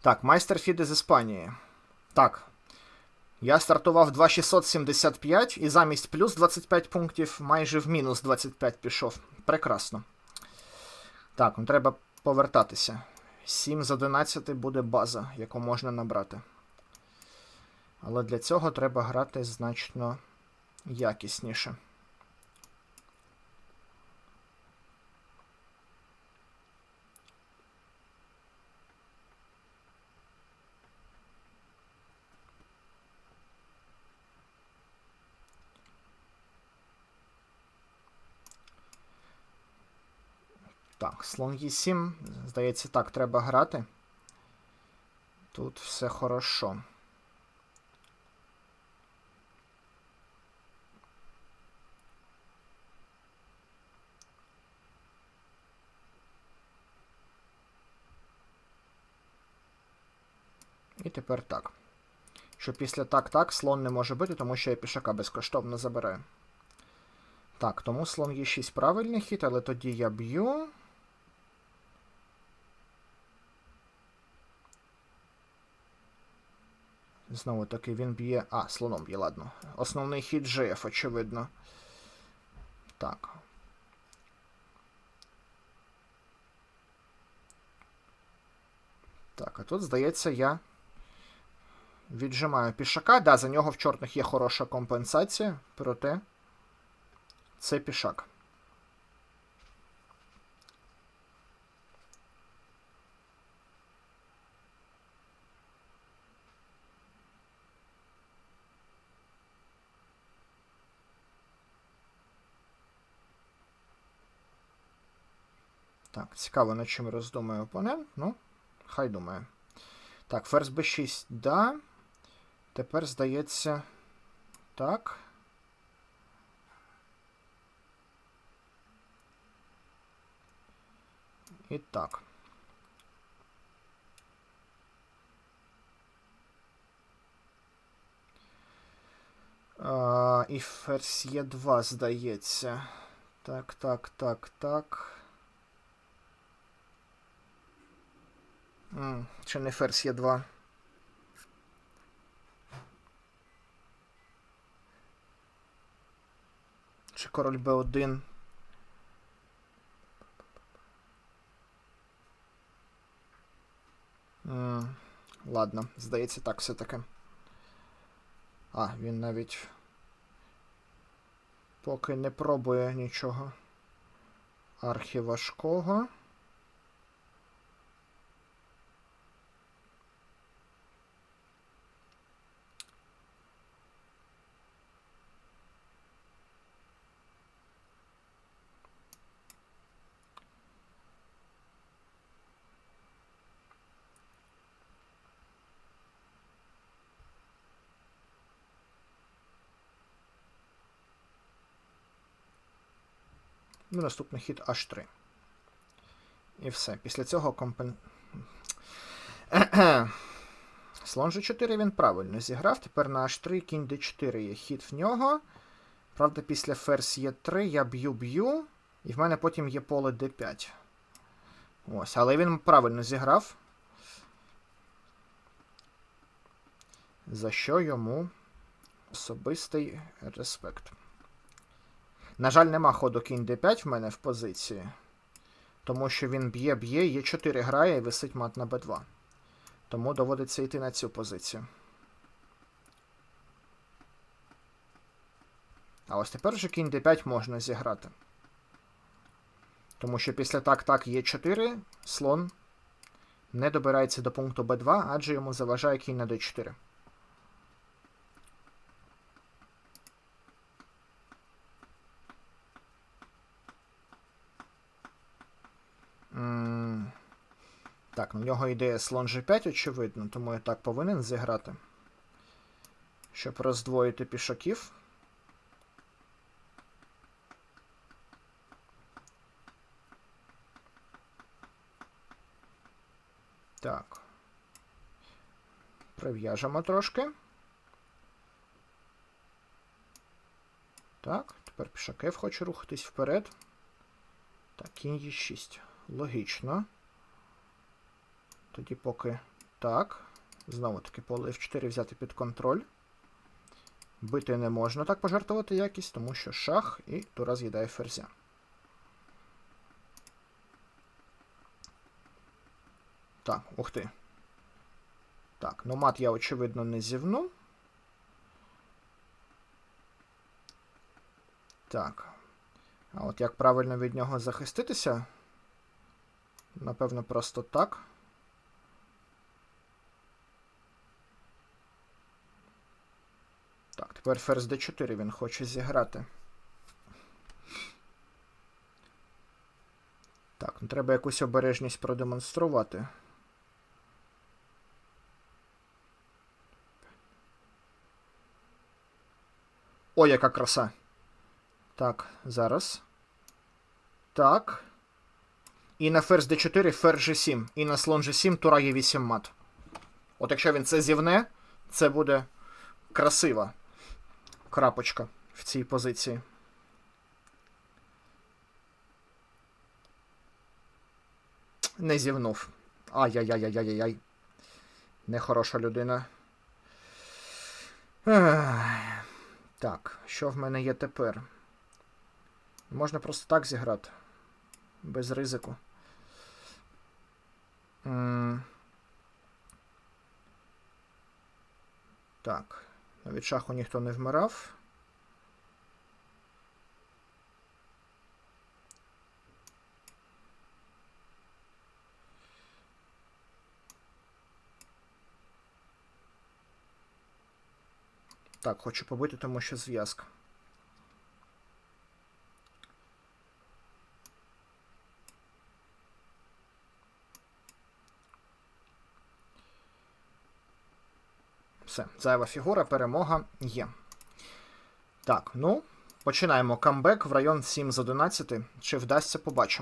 Так, майстер Фіди з Іспанії. Так. Я стартував 2675 і замість плюс 25 пунктів майже в мінус 25 пішов. Прекрасно. Так, ну треба повертатися. 7 з 11 буде база, яку можна набрати. Але для цього треба грати значно якісніше. Так, слон Е7. Здається, так, треба грати. Тут все хорошо. І тепер так. Що після так-так слон не може бити, тому що я пішака безкоштовно забираю. Так, тому слон Е6 правильний хід, але тоді я б'ю. Знову таки він б'є. А, слоном б'є, ладно. Основний хід GF, очевидно. Так. Так, а тут, здається, я віджимаю пішака. Да, за нього в чорних є хороша компенсація, проте це пішак. Так, цікаво, над чим роздумує опонент. Ну, хай думає. Так, ферзь b6, да. Тепер здається. Так. І так. А, і ферзь є 2, здається. Так, так, так, так. Чи не ферзь є 2? Чи король Б1? М, Ладно, здається, так все-таки. А, він навіть поки не пробує нічого архіважкого. Ну, наступний хід H3. І все. Після цього компен... Слон G4 він правильно зіграв. Тепер на H3 кінь D4 є хід в нього. Правда, після ферзь Е3 я б'ю-б'ю, і в мене потім є поле D5. Ось, але він правильно зіграв. За що йому особистий респект. На жаль, нема ходу кінь d5 в мене в позиції. Тому що він б'є, б'є, є 4 грає і висить мат на b2. Тому доводиться йти на цю позицію. А ось тепер вже кінь d5 можна зіграти. Тому що після так-так є 4, слон не добирається до пункту b2, адже йому заважає кінь на d4. Так, на нього йде слон G5, очевидно, тому я так повинен зіграти. Щоб роздвоїти пішаків. Так. Прив'яжемо трошки. Так, тепер пішаків хоче рухатись вперед. Так, кінь Е6. Логічно. Тоді поки Так. Знову таки поле F4 взяти під контроль. Бити не можна так пожартувати якість, тому що шах і тура з'їдає ферзя. Так, ух ти. Так, ну мат я, очевидно, не зівну. Так. А от як правильно від нього захиститися? Напевно, просто так. Так, тепер ферзь d4 він хоче зіграти. Так, ну треба якусь обережність продемонструвати. Ой, яка краса. Так, зараз. Так. І на ферзь d4, ферзь g7. І на слон g7, тура є 8 мат. От якщо він це зівне, це буде красива крапочка в цій позиції. Не зівнув. Ай-яй-яй-яй-яй-яй. Нехороша людина. Так, що в мене є тепер? Можна просто так зіграти. Без ризику. Так. Від шаху ніхто не вмирав. Так, хочу побити, тому що зв'язка. Все, зайва фігура, перемога є. Так, ну, починаємо камбек в район 7 з 11. Чи вдасться, побачимо.